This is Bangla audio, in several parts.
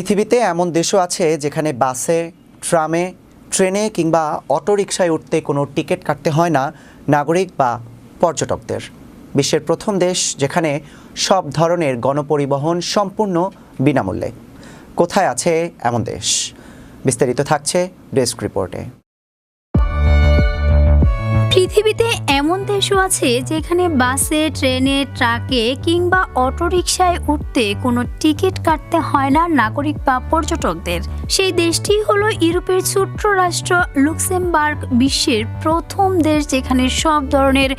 পৃথিবীতে এমন দেশও আছে যেখানে বাসে, ট্রামে, ট্রেনে কিংবা অটোরিকশায় উঠতে কোনো টিকিট কাটতে হয় না নাগরিক বা পর্যটকদের। বিশ্বের প্রথম দেশ যেখানে সব ধরনের গণপরিবহন সম্পূর্ণ বিনামূল্যে। কোথায় আছে এমন দেশ? বিস্তারিত থাকছে ডেস্ক রিপোর্টে। পৃথিবীতে এমন দেশও আছে যেখানে বাসে, ট্রেনে, ট্রাকে কিংবা অটোরিকশায় উঠতে কোনো টিকিট কাটতে হয় না নাগরিক বা পর্যটকদের। সেই দেশটি হলো ইউরোপের ছোট্ট রাষ্ট্র লুক্সেমবার্গ, বিশ্বের প্রথম দেশ যেখানে সব ধরনের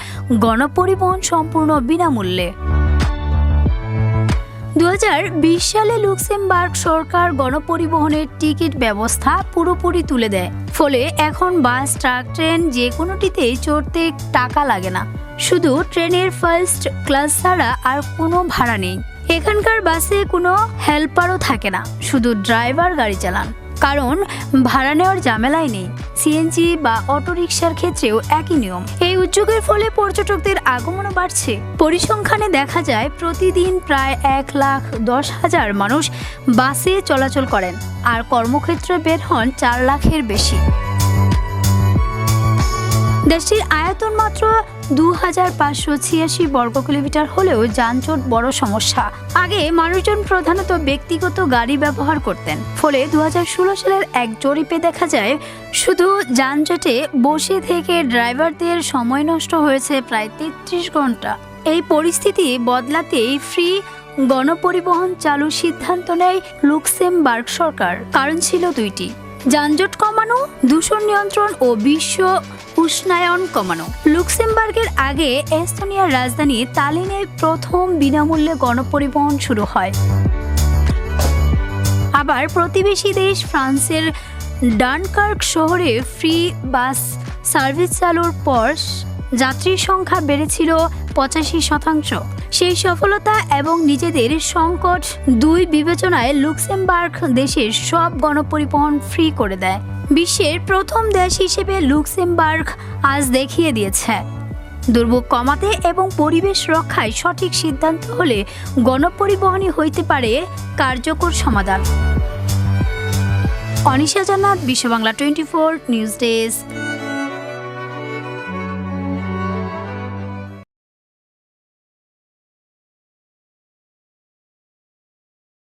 গণপরিবহন সম্পূর্ণ বিনামূল্যে। দু বিশ সালে লুক্সেমবার্গ সরকার গণপরিবহনের টিকিট ব্যবস্থা পুরোপুরি তুলে দেয়। ফলে এখন বাস, ট্রাক, ট্রেন যে কোনোটিতেই চড়তে টাকা লাগে না। শুধু ট্রেনের ফার্স্ট ক্লাস ছাড়া আর কোনো ভাড়া নেই। এখানকার বাসে কোনো হেল্পারও থাকে না, শুধু ড্রাইভার গাড়ি চালান। কারণ ভাড়া নেওয়ার ঝামেলাই নেই। সিএনজি বা অটোরিকশার ক্ষেত্রেও একই নিয়ম। এই উদ্যোগের ফলে পর্যটকদের আগমনও বাড়ছে। পরিসংখ্যানে দেখা যায়, প্রতিদিন প্রায় এক লাখ দশ হাজার মানুষ বাসে চলাচল করেন, আর কর্মক্ষেত্রে বের হন চার লাখের বেশি। দেশটির আয়তন মাত্র দু হাজার পাঁচশো ছিয়াশি বর্গ কিলোমিটার হলেও যানজট বড় সমস্যা। আগে মানুষজন প্রধানত ব্যক্তিগত গাড়ি ব্যবহার করতেন। ফলে দু সালের এক জরিপে দেখা যায়, শুধু যানজটে বসে থেকে ড্রাইভারদের সময় নষ্ট হয়েছে প্রায় তেত্রিশ ঘণ্টা। এই পরিস্থিতি বদলাতেই ফ্রি গণপরিবহন চালু সিদ্ধান্ত নেয় লুক্সেমবার্গ সরকার। কারণ ছিল দুইটি। যানজট কমানো, দূষণ নিয়ন্ত্রণ ও বিশ্ব উষ্ণায়ন কমানো। লুক্সেমবার্গের আগে এস্তোনিয়ার রাজধানী তালিনে প্রথম বিনামূল্যে গণপরিবহন শুরু হয়। আবার প্রতিবেশী দেশ ফ্রান্সের ডানকার্ক শহরে ফ্রি বাস সার্ভিস চালুর পর যাত্রীর সংখ্যা বেড়েছিল পঁচাশি শতাংশ। সেই সফলতা এবং নিজেদের সংকট দুই বিবেচনায় লুক্সেমবার্গ দেশের সব গণপরিবহন ফ্রি করে দেয়। বিশ্বের প্রথম দেশ হিসেবে লুক্সেমবার্গ আজ দেখিয়ে দিয়েছে। দুর্ভোগ কমাতে এবং পরিবেশ রক্ষায় সঠিক সিদ্ধান্ত হলে গণপরিবহনই হইতে পারে কার্যকর সমাধান। Anisha Jannat Bishwa Bangla twenty four news desk.